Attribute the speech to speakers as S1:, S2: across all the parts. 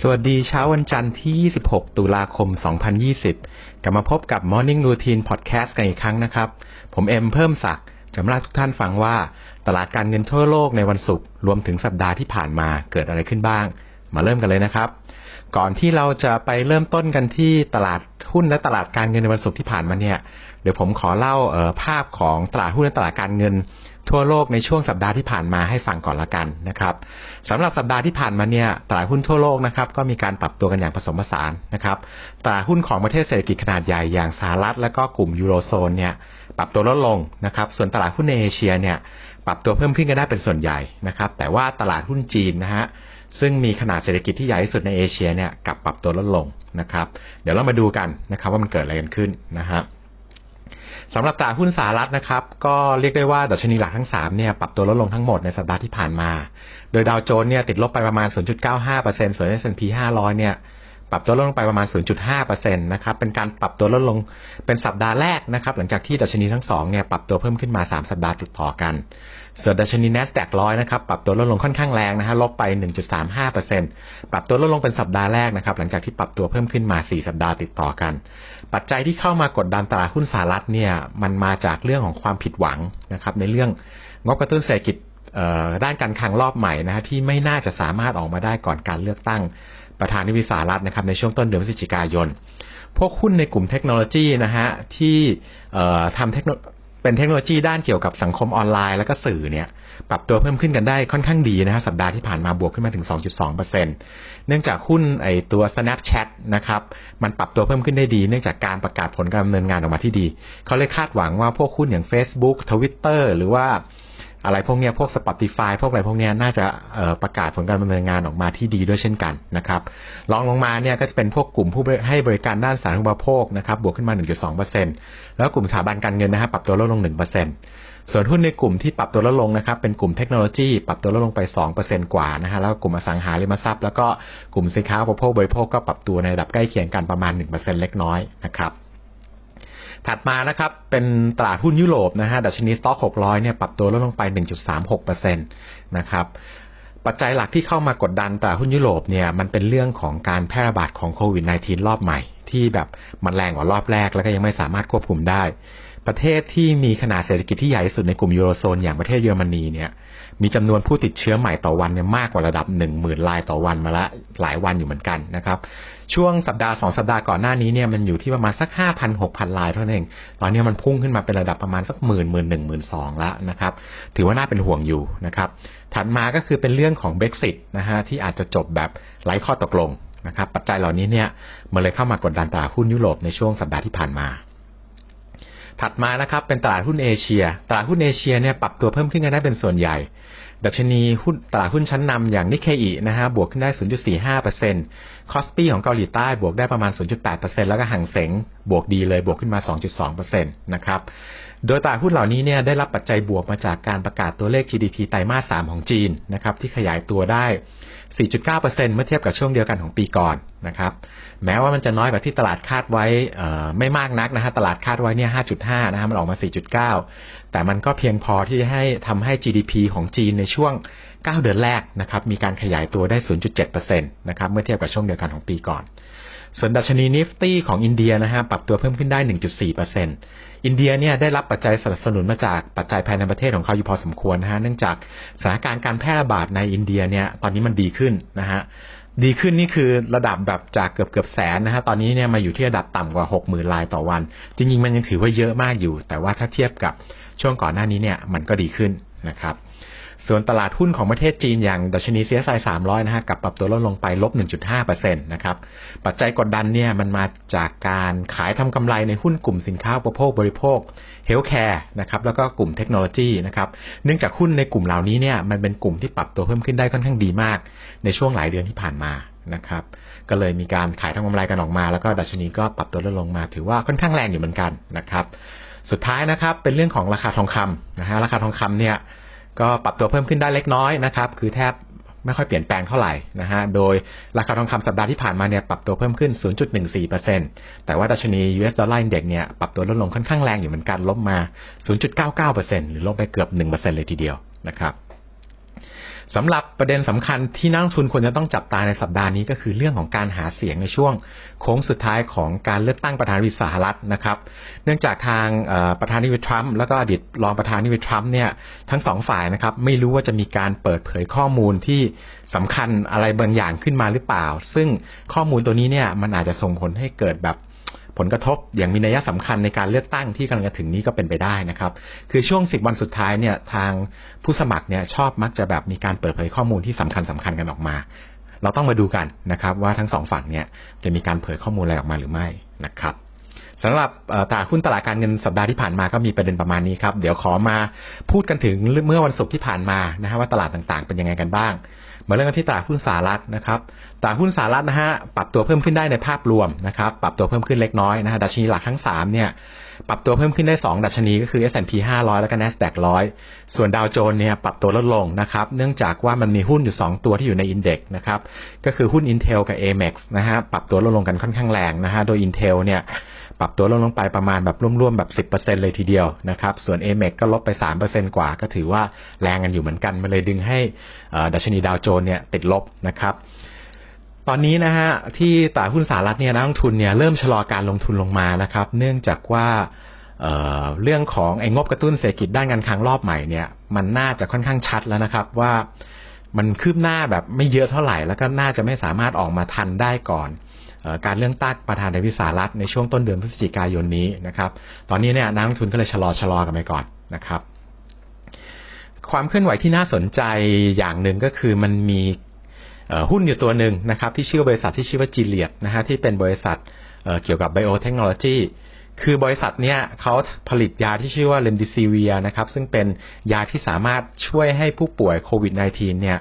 S1: สวัสดีเช้าวันจันทร์ที่ 26 ตุลาคม 2020 กลับมาพบกับ Morning Routine Podcast กันอีกครั้งนะครับ ผมเอ็มเพิ่มศักดิ์จะมาเล่าทุกท่านฟังว่า ตลาดการเงินทั่วโลกในวันศุกร์รวมถึงสัปดาห์ที่ผ่านมาเกิดอะไรขึ้นบ้าง มาเริ่มกันเลยนะครับ ก่อนที่เราจะไปเริ่มต้นกันที่ตลาดหุ้นและตลาดการเงินในวันศุกร์ที่ผ่านมาเนี่ย เดี๋ยวผมขอเล่าออภาพของตลาดหุ้นและตลาดการเงิน ทั่วโลกในช่วงสัปดาห์ที่ผ่านมาให้ฟังก่อนละกันนะครับสำหรับสัปดาห์ที่ผ่านมาเนี่ยตลาดหุ้นทั่วโลกนะครับก็มีการปรับตัวกันอย่างผสมผสานนะครับตลาดหุ้นของประเทศเศรษฐกิจขนาดใหญ่อย่างสหรัฐและก็กลุ่มยูโรโซนเนี่ยปรับตัวลดลงนะครับ ส่วนตลาดหุ้นในเอเชียเนี่ยปรับตัวเพิ่มขึ้นกันได้เป็นส่วนใหญ่นะครับ แต่ว่าตลาดหุ้นจีนนะฮะซึ่งมีขนาดเศรษฐกิจที่ใหญ่ที่สุดในเอเชียเนี่ยกลับปรับตัวลดลงนะครับ เดี๋ยวเรามาดูกันนะครับว่ามันเกิดอะไรกันขึ้นนะฮะ สำหรับตลาดหุ้นสหรัฐนะครับ ก็เรียกได้ว่าดัชนีหลักทั้ง 3 เนี่ยปรับตัวลดลงทั้งหมดในสัปดาห์ที่ผ่านมา โดยดาวโจนส์เนี่ยติดลบไปประมาณ 0.95%ส่วน S&P 500 เนี่ย ปรับตัวลดลงไปประมาณ 0.5%นะครับ เป็นการปรับตัวลดลงเป็นสัปดาห์แรกนะครับ หลังจากที่ดัชนีทั้งสองเนี่ยปรับตัวเพิ่มขึ้นมา 3 สัปดาห์ติดต่อกัน ส่วนดัชนี NASDAQ 100นะครับ ปรับตัวลดลงค่อนข้างแรงนะฮะ ลบไป 1.35%ปรับตัวลดลงเป็นสัปดาห์แรกนะครับ หลังจากที่ปรับตัวเพิ่มขึ้นมา 4 สัปดาห์ติดต่อกัน ปัจจัยที่เข้ามากดดันตลาดหุ้นสหรัฐเนี่ย มันมาจากเรื่องของความผิดหวังนะครับ ในเรื่องงบกระตุ้นเศรษฐกิจด้านการคลังรอบใหม่นะฮะที่ไม่น่าจะสามารถออกมาได้ก่อนการเลือกตั้ง ประธานาธิบดีสหรัฐนะครับในช่วงต้นเดือนพฤศจิกายน พวกหุ้นในกลุ่มเทคโนโลยีนะฮะที่ทำเทคโนเป็นเทคโนโลยีด้านเกี่ยวกับสังคมออนไลน์แล้วก็สื่อเนี่ยปรับตัวเพิ่มขึ้นกันได้ค่อนข้างดีนะฮะสัปดาห์ที่ผ่านมาบวกขึ้นมาถึง 2.2%เนื่องจากหุ้นไอตัว Snapchat นะครับมันปรับตัวเพิ่มขึ้นได้ดี เนื่องจากการประกาศผลการดำเนินงานออกมาที่ดี เขาเลยคาดหวังว่าพวกหุ้นอย่าง Facebook Twitter หรือว่า อะไรพวกเนี้ยพวก Spotify พวกอะไรพวกเนี้ยน่าจะประกาศผลการดำเนินงานออกมาที่ดีด้วยเช่นกันนะครับรองลงมาเนี่ยก็จะเป็นพวกกลุ่มผู้ให้บริการด้านสาธารณูปโภคนะครับบวกขึ้นมา 1.2%แล้วกลุ่มสถาบันการเงินนะครับปรับตัวลดลง 1%ส่วนหุ้นในกลุ่มที่ปรับตัวลดลงนะครับเป็นกลุ่มเทคโนโลยีปรับตัวลดลงไป 2%กว่านะฮะแล้วกลุ่มอสังหาริมทรัพย์แล้วก็กลุ่มสินค้าอุปโภคบริโภคก็ปรับตัวในระดับใกล้เคียงกันประมาณ 1%เล็กน้อยนะครับ ถัดมานะครับเป็นตลาดหุ้นยุโรปนะฮะดัชนีสต็อก600เนี่ยปรับตัวลดลงไป 1.36%นะครับปัจจัยหลักที่เข้ามากดดันตลาดหุ้นยุโรปเนี่ยมันเป็นเรื่องของการแพร่ระบาดของโควิด -19 รอบใหม่ ที่แบบมันแรงกว่ารอบแรกแล้วก็ยังไม่สามารถควบคุมได้ ประเทศที่มีขนาดเศรษฐกิจที่ใหญ่ที่สุดในกลุ่มยูโรโซนอย่างประเทศเยอรมนีเนี่ย มีจำนวนผู้ติดเชื้อใหม่ต่อวันเนี่ยมากกว่าระดับ 1 0,000รายต่อวันมาละหลายวันอยู่เหมือนกันนะครับ ช่วงสัปดาห์สองสัปดาห์ก่อนหน้านี้เนี่ยมันอยู่ที่ประมาณสัก 5,000 6,000รายเท่านั้นเองตอนนี้มันพุ่งขึ้นมาเป็นระดับประมาณสักหมื่นหมื่นหนึ่งหมื่นสองล้วนะครับ ถือว่าน่าเป็นห่วงอยู่นะครับ ถัดมาก็คือเป็นเรื่องของ Brexit นะฮะที่อาจจะจบแบบไร้ข้อตกลงนะครับ ปัจจัยเหล่านี้เนี่ยมันเลยเข้ามากดดันตลาดหุ้นยุโรปในช่วงสัปดาห์ที่ผ่านมา ถัดมานะครับเป็นตลาดหุ้นเอเชีย ตลาดหุ้นเอเชียเนี่ยปรับตัวเพิ่มขึ้นกันได้เป็นส่วนใหญ่ ดัชนีหุ้นตลาดหุ้นชั้นนำอย่างนิเคอินะฮะบวกขึ้นได้ 0.45%คอสปีของเกาหลีใต้บวกได้ประมาณ 0.8%แล้วก็ห่างเสงบวกดีเลยบวกขึ้นมา 2.2%นะครับ โดยตลาดหุ้นเหล่านี้เนี่ยได้รับปัจจัยบวกมาจากการประกาศตัวเลข GDP ไตรมาส 3 ของจีนนะครับที่ขยายตัวได้ 4.9%เมื่อเทียบกับช่วงเดียวกันของปีก่อนนะครับแม้ว่ามันจะน้อยกว่าที่ตลาดคาดไว้ไม่มากนักนะฮะตลาดคาดไว้เนี่ย 5.5 นะฮะมันออกมา 4.9 แต่มันก็เพียงพอที่จะให้ทำให้ GDP ของจีนในช่วง 9 เดือนแรกนะครับมีการขยายตัวได้ 0.7%นะครับเมื่อเทียบกับช่วงเดียวกันของปีก่อน ส่วนดัชนีนิฟตี้ของอินเดียนะฮะปรับตัวเพิ่มขึ้นได้ 1.4%อินเดียเนี่ยได้รับปัจจัยสนับสนุนมาจากปัจจัยภายในประเทศของเขาอยู่พอสมควรนะฮะเนื่องจากสถานการณ์การแพร่ระบาดในอินเดียเนี่ยตอนนี้มันดีขึ้นนะฮะดีขึ้นนี่คือระดับแบบจากเกือบเกือบแสนนะฮะตอนนี้เนี่ยมาอยู่ที่ระดับต่ำกว่า 60,000รายต่อวัน จริงๆ มันยังถือว่าเยอะมากอยู่ แต่ว่าถ้าเทียบกับช่วงก่อนหน้านี้เนี่ยมันก็ดีขึ้นนะครับ ส่วนตลาดหุ้นของประเทศจีนอย่างดัชนี CSI 300 นะฮะกับปรับตัวลดลงไปลบ 1.5%นะครับ ปัจจัยกดดันเนี่ยมันมาจากการขายทำกำไรในหุ้นกลุ่มสินค้าอุปโภคบริโภค เฮลท์แคร์นะครับ แล้วก็กลุ่มเทคโนโลยีนะครับ เนื่องจากหุ้นในกลุ่มเหล่านี้เนี่ยมันเป็นกลุ่มที่ปรับตัวเพิ่มขึ้นได้ค่อนข้างดีมาก ในช่วงหลายเดือนที่ผ่านมานะครับ ก็เลยมีการขายทำกำไรกันออกมา แล้วก็ดัชนีก็ปรับตัวลดลงมา ถือว่าค่อนข้างแรงอยู่เหมือนกันนะครับ สุดท้ายนะครับเป็นเรื่องของราคาทองคำนะฮะราคาทองคำเนี่ย ก็ปรับตัวเพิ่มขึ้นได้เล็กน้อยนะครับ คือแทบไม่ค่อยเปลี่ยนแปลงเท่าไหร่นะฮะ โดยราคาทองคำสัปดาห์ที่ผ่านมาเนี่ยปรับตัวเพิ่มขึ้น 0.14%แต่ว่าดัชนี US Dollar Index เนี่ยปรับตัวลดลงค่อนข้างแรงอยู่เหมือนกันลบมา 0.99%หรือลบไปเกือบ 1%เลยทีเดียวนะครับ สำหรับประเด็นสำคัญที่นักลงทุนควรจะต้องจับตาในสัปดาห์นี้ก็คือเรื่องของการหาเสียงในช่วงโค้งสุดท้ายของการเลือกตั้งประธานาธิบดีสหรัฐนะครับ เนื่องจากทางประธานาธิบดีทรัมป์แล้วก็อดีตรองประธานาธิบดีทรัมป์เนี่ยทั้งสองฝ่ายนะครับไม่รู้ว่าจะมีการเปิดเผยข้อมูลที่สำคัญอะไรบางอย่างขึ้นมาหรือเปล่า ซึ่งข้อมูลตัวนี้เนี่ยมันอาจจะส่งผลให้เกิดแบบ ผลกระทบอย่างมีนัยสำคัญในการเลือกตั้งที่กำลังจะถึงนี้ก็เป็นไปได้นะครับ คือช่วงสิบวันสุดท้ายเนี่ยทางผู้สมัครเนี่ยชอบมักจะแบบมีการเปิดเผยข้อมูลที่สำคัญสำคัญกันออกมา เราต้องมาดูกันนะครับว่าทั้งสองฝั่งเนี่ยจะมีการเผยข้อมูลอะไรออกมาหรือไม่นะครับสำหรับตลาดหุ้นตลาดการเงินสัปดาห์ที่ผ่านมาก็มีประเด็นประมาณนี้ครับ เดี๋ยวขอมาพูดกันถึงเมื่อวันศุกร์ที่ผ่านมานะฮะว่าตลาดต่างๆเป็นยังไงกันบ้าง มาเริ่มกันที่ตลาดหุ้นสหรัฐนะครับตลาดหุ้นสหรัฐนะฮะปรับตัวเพิ่มขึ้นได้ในภาพรวมนะครับปรับตัวเพิ่มขึ้นเล็กน้อยนะฮะดัชนีหลักทั้ง3เนี่ยปรับตัวเพิ่มขึ้นได้ 2 ดัชนีก็คือ S&P 500 แล้วก็ NASDAQ 100 ส่วนดาวโจนส์เนี่ยปรับตัวลดลงนะครับเนื่องจากว่ามันมีหุ้นอยู่ 2 ตัวที่อยู่ในอินเด็กซ์นะครับก็คือหุ้น Intel กับ Amex นะฮะปรับตัวลดลงกันค่อนข้างแรงนะฮะโดย Intel เนี่ย ปรับตัวลดลงไปประมาณแบบร่วมๆแบบ 10%เลยทีเดียวนะครับ ส่วน Amex ก็ลดไป 3%กว่า ก็ถือว่าแรงกันอยู่เหมือนกัน มันเลยดึงให้ดัชนีดาวโจนส์เนี่ยติดลบนะครับตอนนี้นะฮะที่ตลาดหุ้นสหรัฐเนี่ยนักลงทุนเนี่ยเริ่มชะลอการลงทุนลงมานะครับ เนื่องจากว่าเเรื่องของไอ้งบกระตุ้นเศรษฐกิจด้านการคลังรอบใหม่เนี่ยมันน่าจะค่อนข้างชัดแล้วนะครับว่ามันคืบหน้าแบบไม่เยอะเท่าไหร่ แล้วก็น่าจะไม่สามารถออกมาทันได้ก่อน การเรื่องตั้งประธานาธิบดีสหรัฐในช่วงต้นเดือนพฤศจิกายนนี้นะครับ ตอนนี้เนี่ยนักลงทุนก็เลยชะลอชะลอกันไปก่อนนะครับ ความเคลื่อนไหวที่น่าสนใจอย่างหนึ่งก็คือมันมีหุ้นอยู่ตัวหนึ่งนะครับ ที่ชื่อบริษัทที่ชื่อว่าจีเลียดนะฮะที่เป็นบริษัทเกี่ยวกับไบโอเทคโนโลยีคือบริษัทเนี้ยเขาผลิตยาที่ชื่อว่าเลมดิซีเวียนะครับ ซึ่งเป็นยาที่สามารถช่วยให้ผู้ป่วยโควิด -19 เนี่ย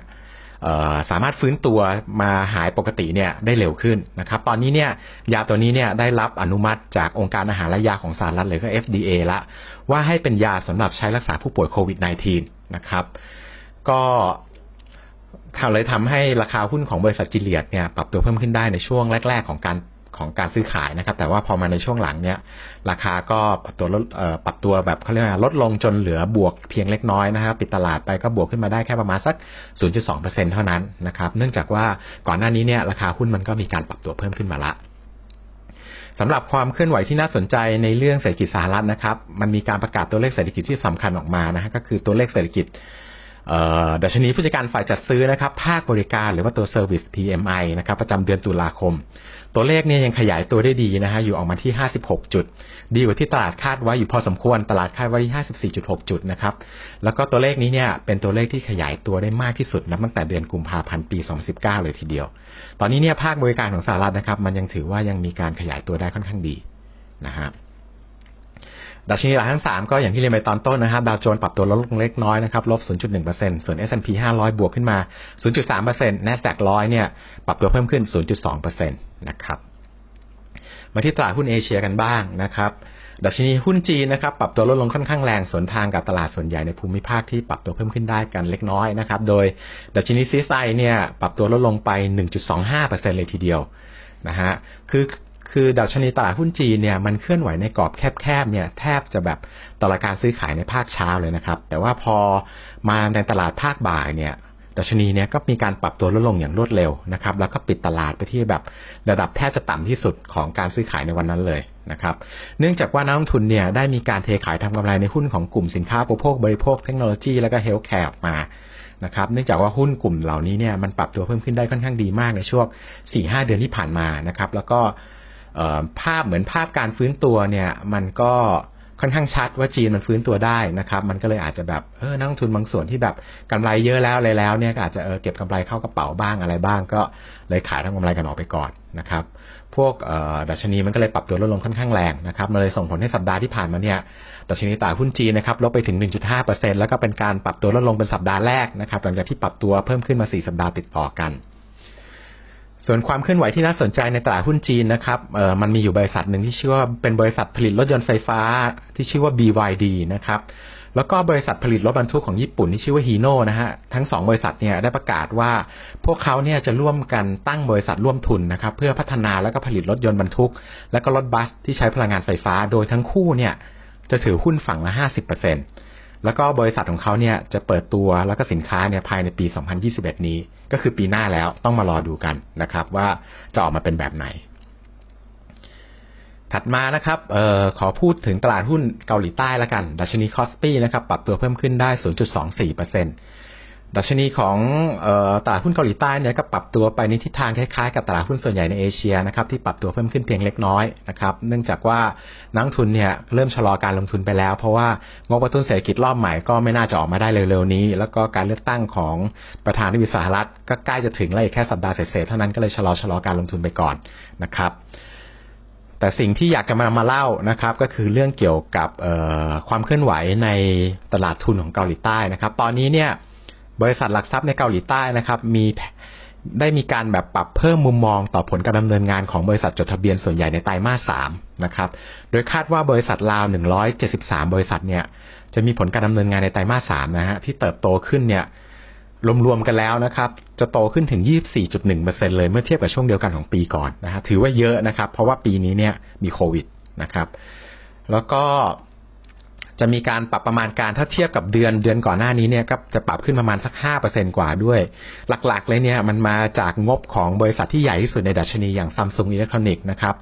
S1: สามารถฟื้นตัวมาหายปกติเนี่ยได้เร็วขึ้นนะครับ ตอนนี้เนี่ยยาตัวนี้เนี่ยได้รับอนุมัติจากองค์การอาหารและยาของสหรัฐเลยก็ FDA ละว่าให้เป็นยาสำหรับใช้รักษาผู้ป่วยโควิด -19 นะครับ ก็ทำเลยทำให้ราคาหุ้นของบริษัทจิเลียดเนี่ยปรับตัวเพิ่มขึ้นได้ในช่วงแรก ๆ ของการ ของการซื้อขายนะครับ แต่ว่าพอมาในช่วงหลังเนี้ยราคาก็ปรับตัวลดปรับตัวแบบเขาเรียกว่าลดลงจนเหลือบวกเพียงเล็กน้อยนะครับปิดตลาดไปก็บวกขึ้นมาได้แค่ประมาณสัก 0.2%เท่านั้นนะครับ เนื่องจากว่าก่อนหน้านี้เนี่ยราคาหุ้นมันก็มีการปรับตัวเพิ่มขึ้นมาละสำหรับความเคลื่อนไหวที่น่าสนใจในเรื่องเศรษฐกิจสหรัฐนะครับ มันมีการประกาศตัวเลขเศรษฐกิจที่สำคัญออกมานะฮะก็คือตัวเลขเศรษฐกิจดัชนีผู้จัดการฝ่ายจัดซื้อนะครับ ภาคบริการหรือว่าตัว Service PMI นะครับ ประจำเดือนตุลาคม ตัวเลขเนี่ยยังขยายตัวได้ดีนะฮะอยู่ออกมาที่ 56 จุด ดีกว่าที่ตลาดคาดไว้อยู่พอสมควร ตลาดคาดไว้ที่54.6 จุดนะครับ แล้วก็ตัวเลขนี้เนี่ยเป็นตัวเลขที่ขยายตัวได้มากที่สุดนับตั้งแต่เดือนกุมภาพันธ์ปี 2019 เลยทีเดียว ตอนนี้เนี่ยภาคบริการของสหรัฐนะครับ มันยังถือว่ายังมีการขยายตัวได้ค่อนข้างดีนะฮะ ดัชนีหลักทั้ง 3 ก็อย่างที่เรียนไปตอนต้นนะครับดาวโจนส์ปรับตัวลดลงเล็กน้อยนะครับลบ 0.1%ส่วน S&P 500 บวกขึ้นมา 0.3% NASDAQ 100 เนี่ยปรับตัวเพิ่มขึ้น 0.2%นะครับมาที่ตลาดหุ้นเอเชียกันบ้างนะครับดัชนีหุ้นจีนนะครับปรับตัวลดลงค่อนข้างแรงสวนทางกับตลาดส่วนใหญ่ในภูมิภาคที่ปรับตัวเพิ่มขึ้นได้กันเล็กน้อยนะครับ โดยดัชนีซีไซเนี่ยปรับตัวลดลงไป 1.25%เลยทีเดียวนะฮะคือ คือดัชนีตลาดหุ้นจีนเนี่ยมันเคลื่อนไหวในกรอบแคบๆเนี่ยแทบจะแบบตลาดการซื้อขายในภาคเช้าเลยนะครับ แต่ว่าพอมาในตลาดภาคบ่ายเนี่ยดัชนีเนี่ยก็มีการปรับตัวลดลงอย่างรวดเร็วนะครับ แล้วก็ปิดตลาดไปที่แบบระดับแทบจะต่ำที่สุดของการซื้อขายในวันนั้นเลยนะครับ เนื่องจากว่านักลงทุนเนี่ยได้มีการเทขายทำกำไรในหุ้นของกลุ่มสินค้าอุปโภคบริโภคเทคโนโลยีแล้วก็เฮลท์แคร์ออกมานะครับเนื่องจากว่าหุ้นกลุ่มเหล่านี้เนี่ยมันปรับตัวเพิ่มขึ้นได้ค่อนข้างดีมากในช่วง 4-5 เดือนที่ผ่านมานะครับ แล้วก็ ภาพเหมือนภาพการฟื้นตัวเนี่ย มันก็ค่อนข้างชัดว่าจีนมันฟื้นตัวได้นะครับ มันก็เลยอาจจะแบบเออนักทุนบางส่วนที่แบบกำไรเยอะแล้วอะไรแล้วเนี่ยก็อาจจะเออเก็บกำไรเข้ากระเป๋าบ้างอะไรบ้าง ก็เลยขายทั้งกำไรกันออกไปก่อนนะครับ พวกดัชนีมันก็เลยปรับตัวลดลงค่อนข้างแรงนะครับมันเลยส่งผลให้สัปดาห์ที่ผ่านมาเนี่ยดัชนีตลาดหุ้นจีนนะครับลบไปถึง 1.5%แล้วก็เป็นการปรับตัวลดลงเป็นสัปดาห์แรกนะครับหลังจากที่ปรับตัวเพิ่มขึ้นมา 4 สัปดาห์ติดต่อกัน ส่วนความเคลื่อนไหวที่น่าสนใจในตลาดหุ้นจีนนะครับเออมันมีอยู่บริษัทหนึ่งที่ชื่อว่าเป็นบริษัทผลิตรถยนต์ไฟฟ้าที่ชื่อว่า BYD นะครับ แล้วก็บริษัทผลิตรถบรรทุกของญี่ปุ่นที่ชื่อว่าฮีโน่นะฮะ ทั้งสองบริษัทเนี่ยได้ประกาศว่าพวกเขาเนี่ยจะร่วมกันตั้งบริษัทร่วมทุนนะครับ เพื่อพัฒนาแล้วก็ผลิตรถยนต์บรรทุก และก็รถบัสที่ใช้พลังงานไฟฟ้า โดยทั้งคู่เนี่ยจะถือหุ้นฝั่งละ50%นต์ แล้วก็บริษัทของเขาเนี่ยจะเปิดตัวแล้วก็สินค้าเนี่ยภายในปี 2021 นี้ ก็คือปีหน้าแล้วต้องมารอดูกันนะครับ ว่าจะออกมาเป็นแบบไหน ถัดมานะครับออขอพูดถึงตลาดหุ้นเกาหลีใต้ละกัน ดัชนีคอสปีนะครับ ปรับตัวเพิ่มขึ้นได้ 0.24% ดัชนีของตลาดหุ้นเกาหลีใต้เนี่ยก็ปรับตัวไปในทิศทางคล้ายๆกับตลาดหุ้นส่วนใหญ่ในเอเชียนะครับที่ปรับตัวเพิ่มขึ้นเพียงเล็กน้อยนะครับเนื่องจากว่านักทุนเนี่ยเริ่มชะลอการลงทุนไปแล้ว เพราะว่างบกระตุ้นเศรษฐกิจรอบใหม่ก็ไม่น่าจะออกมาได้เร็วๆนี้ แล้วก็การเลือกตั้งของประธานาธิบดีสหรัฐก็ใกล้จะถึงแล้วอีกแค่สัปดาห์เศษๆเท่านั้นก็เลยชะลอชะลอการลงทุนไปก่อนนะครับแต่สิ่งที่อยากจะมามาเล่านะครับก็คือเรื่องเกี่ยวกับความเคลื่อนไหวในตลาดทุนของเกาหลีใต้นะครับ ตอนนี้เนี่ย บริษัทหลักทรัพย์ในเกาหลีใต้นะครับ มีได้มีการแบบปรับเพิ่มมุมมองต่อผลการดำเนินงานของบริษัทจดทะเบียนส่วนใหญ่ในไตรมาสสามนะครับ โดยคาดว่าบริษัทลาว 173 บริษัทเนี่ยจะมีผลการดำเนินงานในไตรมาสสามนะฮะที่เติบโตขึ้นเนี่ยรวมๆกันแล้วนะครับ จะโตขึ้นถึง 24.1%เลยเมื่อเทียบกับช่วงเดียวกันของปีก่อนนะฮะถือว่าเยอะนะครับ เพราะว่าปีนี้เนี่ยมีโควิดนะครับ แล้วก็ จะมีการปรับประมาณการถ้าเทียบกับเดือนเดือนก่อนหน้านี้เนี่ยก็จะปรับขึ้นประมาณสักห้าเปอร์เซ็นกว่าด้วย หลักๆ เลยเนี่ยมันมาจากงบของบริษัทที่ใหญ่ที่สุดในดัชนีอย่างซัมซุงอิเล็กทรอนิกส์นะครับ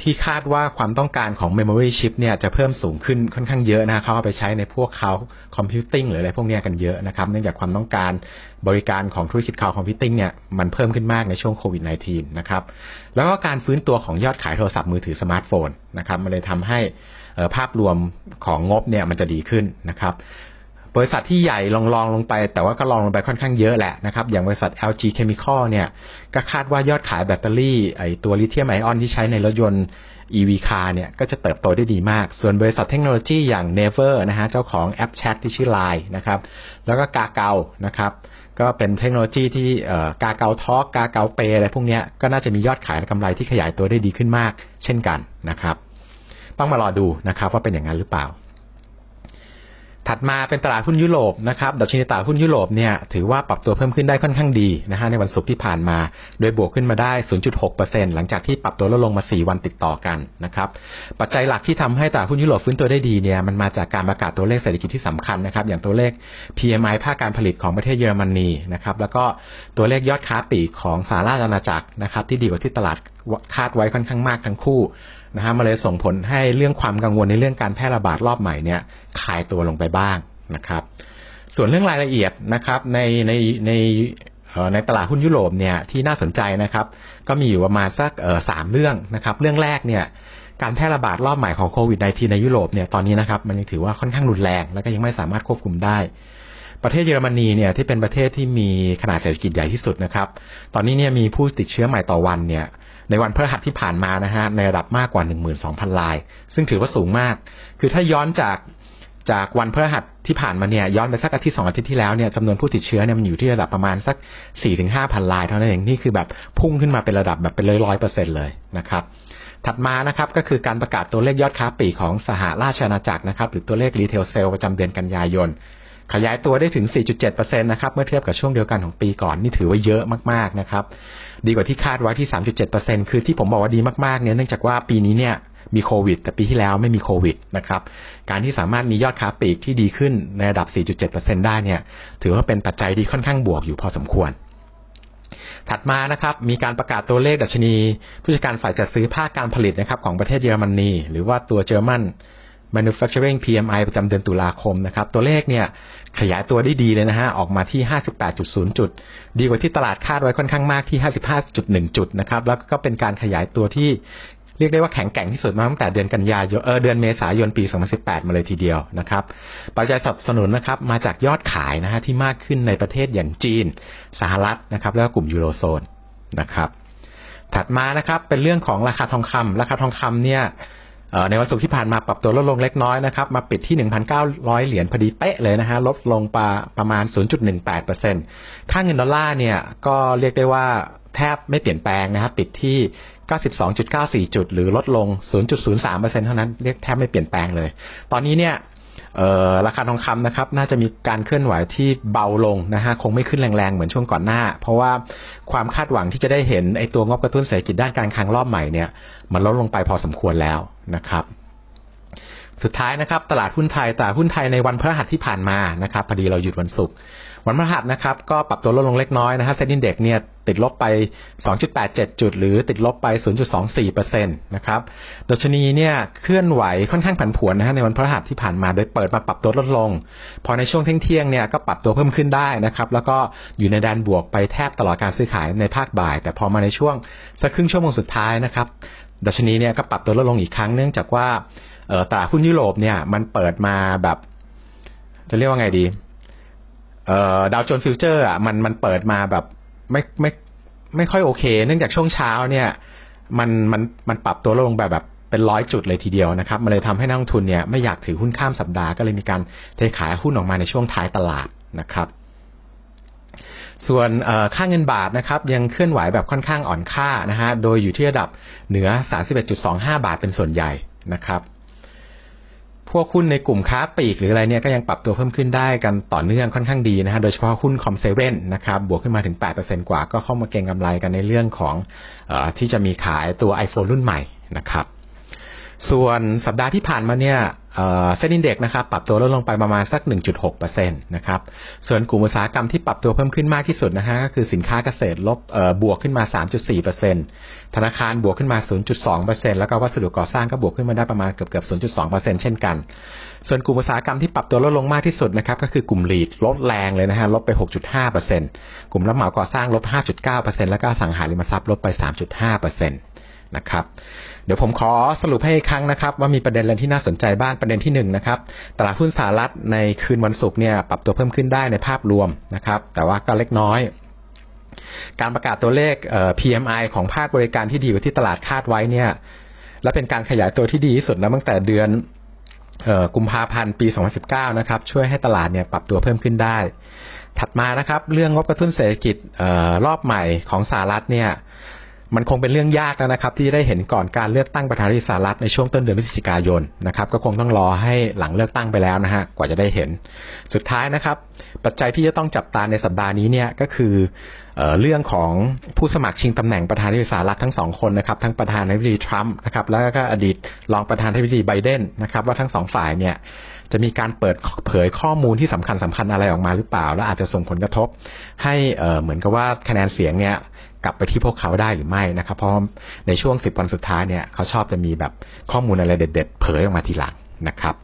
S1: ที่คาดว่าความต้องการของ Memory Chip เนี่ยจะเพิ่มสูงขึ้นค่อนข้างเยอะนะเขาเอาไปใช้ในพวกเขาคอมพิวติ้งหรืออะไรพวกนี้กันเยอะนะครับ เนื่องจากความต้องการบริการของธุรกิจคลาวคอมพิวติ้งเนี่ยมันเพิ่มขึ้นมากในช่วงโควิด -19 นะครับ แล้วก็การฟื้นตัวของยอดขายโทรศัพท์มือถือสมาร์ทโฟนนะครับ มันเลยทำให้ ภาพรวมของงบเนี่ยมันจะดีขึ้นนะครับบริษัทที่ใหญ่ลองลองลงไป แต่ว่าก็ลองลงไปค่อนข้างเยอะแหละนะครับอย่างบริษัท LG Chemical เนี่ยก็คาดว่ายอดขายแบตเตอรี่ไอตัวลิเธียมไอออนที่ใช้ในรถยนต์ EV car เนี่ยก็จะเติบโตได้ดีมาก ส่วนบริษัทเทคโนโลยีอย่าง Naver นะฮะเจ้าของแอปแชทที่ชื่อ Line นะครับแล้วก็กาเกานะครับก็เป็นเทคโนโลยีที่กาเกาทอกกาเกาเปอะไรพวกนี้ก็น่าจะมียอดขายและกำไรที่ขยายตัวได้ดีขึ้นมาก เช่นกันนะครับ ต้องมารอดูนะครับ ว่าเป็นอย่างนั้นหรือเปล่า ถัดมาเป็นตลาดหุ้นยุโรปนะครับดัชนีตลาดหุ้นยุโรปเนี่ยถือว่าปรับตัวเพิ่มขึ้นได้ค่อนข้างดีนะฮะในวันศุกร์ที่ผ่านมา โดยบวกขึ้นมาได้ 0.6%หลังจากที่ปรับตัวลดลงมา 4 วันติดต่อกันนะครับ ปัจจัยหลักที่ทำให้ตลาดหุ้นยุโรปฟื้นตัวได้ดีเนี่ยมันมาจากการประกาศตัวเลขเศรษฐกิจที่สำคัญนะครับ อย่างตัวเลข PMI ภาคการผลิตของประเทศเยอรมนีนะครับแล้วก็ตัวเลขยอดค้าปลีกของสหราชอาณาจักรนะครับที่ดีกว่าที่ตลาดคาดไว้ค่อนข้างมากทั้งคู่ นะฮะมาเลยส่งผลให้เรื่องความกังวลในเรื่องการแพร่ระบาดรอบใหม่เนี่ยคลายตัวลงไปบ้างนะครับ ส่วนเรื่องรายละเอียดนะครับในในในในตลาดหุ้นยุโรปเนี่ยที่น่าสนใจนะครับ ก็มีอยู่ประมาณสักสามเรื่องนะครับ เรื่องแรกเนี่ยการแพร่ระบาดรอบใหม่ของโควิด -19 ในยุโรปเนี่ยตอนนี้นะครับมันยังถือว่าค่อนข้างรุนแรงแล้วก็ยังไม่สามารถควบคุมได้ ประเทศเยอรมนีเนี่ยที่เป็นประเทศที่มีขนาดเศรษฐกิจใหญ่ที่สุดนะครับ ตอนนี้เนี่ยมีผู้ติดเชื้อใหม่ต่อวันเนี่ย ในวันพฤหัสที่ผ่านมานะฮะในระดับมากกว่า 12,000 ลาย ซึ่งถือว่าสูงมาก คือถ้าย้อนจากจากวันพฤหัสที่ผ่านมาเนี่ยย้อนไปสักอาทิตย์สองอาทิตย์ที่แล้วเนี่ยจำนวนผู้ติดเชื้อเนี่ยมันอยู่ที่ระดับประมาณสัก4-5ถึงพันลายเท่านั้นเองนี่คือแบบพุ่งขึ้นมาเป็นระดับแบบเป็นร้อยร้อยเปอร์เซ็นเลยนะครับถัดมานะครับก็คือการประกาศตัวเลขยอดค้าปลีกของสหราชอาณาจักรนะครับหรือตัวเลขรีเทลเซลประจำเดือนกันยายน ขยายตัวได้ถึง 4.7%นะครับ เมื่อเทียบกับช่วงเดียวกันของปีก่อน นี่ถือว่าเยอะมากๆนะครับ ดีกว่าที่คาดไว้ที่ 3.7%คือที่ผมบอกว่าดีมากๆ เนี่ยเนื่องจากว่าปีนี้เนี่ยมีโควิด แต่ปีที่แล้วไม่มีโควิดนะครับ การที่สามารถมียอดค้าปลีกที่ดีขึ้นในระดับ 4.7%ได้เนี่ย ถือว่าเป็นปัจจัยที่ค่อนข้างบวกอยู่พอสมควรถัดมานะครับมีการประกาศตัวเลขดัชนี ผู้จัดการฝ่ายจัดซื้อภาคการผลิตนะครับของประเทศเยอรมนีหรือว่าตัวเจอร์มัน manufacturing PMI ประจำเดือนตุลาคมนะครับ ตัวเลขเนี่ยขยายตัวได้ดีเลยนะฮะ ออกมาที่ 58.0 จุด ดีกว่าที่ตลาดคาดไว้ค่อนข้างมากที่ 55.1 จุดนะครับ แล้วก็เป็นการขยายตัวที่เรียกได้ว่าแข็งแกร่งที่สุดมาตั้งแต่เดือนกันยายนเออเดือนเมษายนปี 2018 มาเลยทีเดียวนะครับ ปัจจัยสนับสนุนนะครับมาจากยอดขายนะฮะที่มากขึ้นในประเทศอย่างจีน สหรัฐนะครับ แล้วก็กลุ่มยูโรโซนนะครับ ถัดมานะครับเป็นเรื่องของราคาทองคำราคาทองคำเนี่ย ในวันศุกร์ที่ผ่านมาปรับตัวลดลงเล็กน้อยนะครับ มาปิดที่ 1,900 เหรียญพอดีเป๊ะเลยนะฮะลดลงปประมาณ 0.18%ค่าเงินดอลลาร์เนี่ยก็เรียกได้ว่าแทบไม่เปลี่ยนแปลงนะครับปิดที่ 92.94 จุด หรือลดลง 0.03%เท่านั้นเรียกแทบไม่เปลี่ยนแปลงเลย ตอนนี้เนี่ย ราคาทองคำนะครับน่าจะมีการเคลื่อนไหวที่เบาลงนะฮะคงไม่ขึ้นแรงๆ เหมือนช่วงก่อนหน้า เพราะว่าความคาดหวังที่จะได้เห็นไอ้ตัวงบกระตุ้นเศรษฐกิจด้านการคลังรอบใหม่เนี่ยมันลดลงไปพอสมควรแล้วนะครับสุดท้ายนะครับ ตลาดหุ้นไทยตลาดหุ้นไทยในวันพฤหัสที่ผ่านมานะครับพอดีเราหยุดวันศุกร์ วันพฤหัสนะครับ ก็ปรับตัวลดลงเล็กน้อยนะฮะเซ็นดินเด็กเนี่ยติดลบไป 2.87 จุด หรือติดลบไป 0.24%นะครับดัชนีเนี่ยเคลื่อนไหวค่อนข้างผันผวนนะฮะในวันพฤหัสที่ผ่านมา โดยเปิดมาปรับตัวลดลง พอในช่วงเที่ยงเนี่ยก็ปรับตัวเพิ่มขึ้นได้นะครับ แล้วก็อยู่ในแดนบวกไปแทบตลอดการซื้อขายในภาคบ่าย แต่พอมาในช่วงสักครึ่งชั่วโมงสุดท้ายนะครับดัชนีเนี่ยก็ปรับตัวลดลงอีกครั้งเนื่องจากว่าตลาดหุ้นยุโรปเนี่ยมันเปิดมาแบบ จะเรียกว่าไงดี ดาวโจนส์ฟิวเจอร์อะมันมันเปิดมาแบบไม่ไม่ไม่ค่อยโอเค เนื่องจากช่วงเช้าเนี่ยมันมันมันปรับตัวลงแบบแบบเป็นร้อยจุดเลยทีเดียวนะครับ มันเลยทำให้นักลงทุนเนี่ยไม่อยากถือหุ้นข้ามสัปดาห์ก็เลยมีการเทขายหุ้นออกมาในช่วงท้ายตลาดนะครับ ส่วนค่าเงินบาทนะครับ ยังเคลื่อนไหวแบบค่อนข้างอ่อนค่านะฮะโดยอยู่ที่ระดับเหนือ 31.25 บาทเป็นส่วนใหญ่นะครับ พวกหุ้นในกลุ่มค้าปลีกหรืออะไรเนี่ยก็ยังปรับตัวเพิ่มขึ้นได้กันต่อเนื่องค่อนข้างดีนะฮะโดยเฉพาะหุ้นคอมเซเว่นนะครับบวกขึ้นมาถึง 8%กว่าก็เข้ามาเก็งกำไรกันในเรื่องของออที่จะมีขายตัว iPhone รุ่นใหม่นะครับส่วนสัปดาห์ที่ผ่านมาเนี่ย เซ็นดินเด็กนะครับปรับตัวลดลงไปประมาณสัก 1.6%นะครับ ส่วนกลุ่มอุตสาหกรรมที่ปรับตัวเพิ่มขึ้นมากที่สุดนะฮะก็คือสินค้าเกษตรลบบวกขึ้นมา 3.4%ธนาคารบวกขึ้นมา 0.2%แล้วก็วัสดุก่อสร้างก็บวกขึ้นมาได้ประมาณเกือบเกือบ0.2%เช่นกัน ส่วนกลุ่มอุตสาหกรรมที่ปรับตัวลดลงมากที่สุดนะครับก็คือกลุ่มลีดลดแรงเลยนะฮะลบไป 6.5%กลุ่มรับเหมาก่อสร้างลบ 5.9%แล้วก็อสังหาริมทรัพย์ลบไป 3.5%นะครับ เดี๋ยวผมขอสรุปให้อีกครั้งนะครับ ว่ามีประเด็นอะไรที่น่าสนใจบ้างประเด็นที่หนึ่งนะครับตลาดหุ้นสหรัฐในคืนวันศุกร์เนี่ยปรับตัวเพิ่มขึ้นได้ในภาพรวมนะครับ แต่ว่าก็เล็กน้อยการประกาศตัวเลขเ PMI ของภาคบริการที่ดีกว่าที่ตลาดคาดไว้เนี่ย และเป็นการขยายตัวที่ดีที่สุดนะตั้งแต่เดือนออกุมภาพันธ์ปี 2019 นะครับ ช่วยให้ตลาดเนี่ยปรับตัวเพิ่มขึ้นได้ ถัดมานะครับ เรื่องงบกระตุ้นเศรษฐกิจออรอบใหม่ของสหรัฐเนี่ย มันคงเป็นเรื่องยากแล้วนะครับ ที่ได้เห็นก่อนการเลือกตั้งประธานาธิบดีสหรัฐในช่วงต้นเดือนพฤศจิกายนนะครับ ก็คงต้องรอให้หลังเลือกตั้งไปแล้วนะฮะกว่าจะได้เห็น สุดท้ายนะครับ ปัจจัยที่จะต้องจับตาในสัปดาห์นี้เนี่ยก็คือเออเรื่องของผู้สมัครชิงตำแหน่งประธานาธิบดีสหรัฐทั้งสองคนนะครับทั้งประธานาธิบดีทรัมป์นะครับแล้วก็อดีตรองประธานาธิบดีไบเดนนะครับ ว่าทั้งสองฝ่ายเนี่ย จะมีการเปิดเผยข้อมูลที่สำคัญสำคัญอะไรออกมาหรือเปล่า แล้วอาจจะส่งผลกระทบ ให้เอ่อเหมือนกับว่าคะแนนเสียงเนี่ยกลับไปที่พวกเขาได้หรือไม่นะครับ เพราะในช่วงสิบวันสุดท้ายเนี่ยเขาชอบจะมีแบบข้อมูลอะไรเด็ด ๆ เผยออกมาทีหลังนะครับ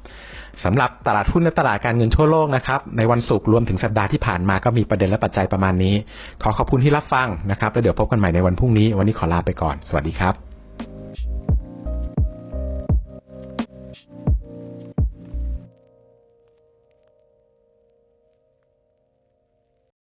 S1: สำหรับตลาดหุ้นและตลาดการเงินทั่วโลกนะครับในวันศุกร์รวมถึงสัปดาห์ที่ผ่านมาก็มีประเด็นและปัจจัยประมาณนี้ ขอขอบคุณที่รับฟังนะครับ แล้วเดี๋ยวพบกันใหม่ในวันพรุ่งนี้ วันนี้ขอลาไปก่อน สวัสดีครับ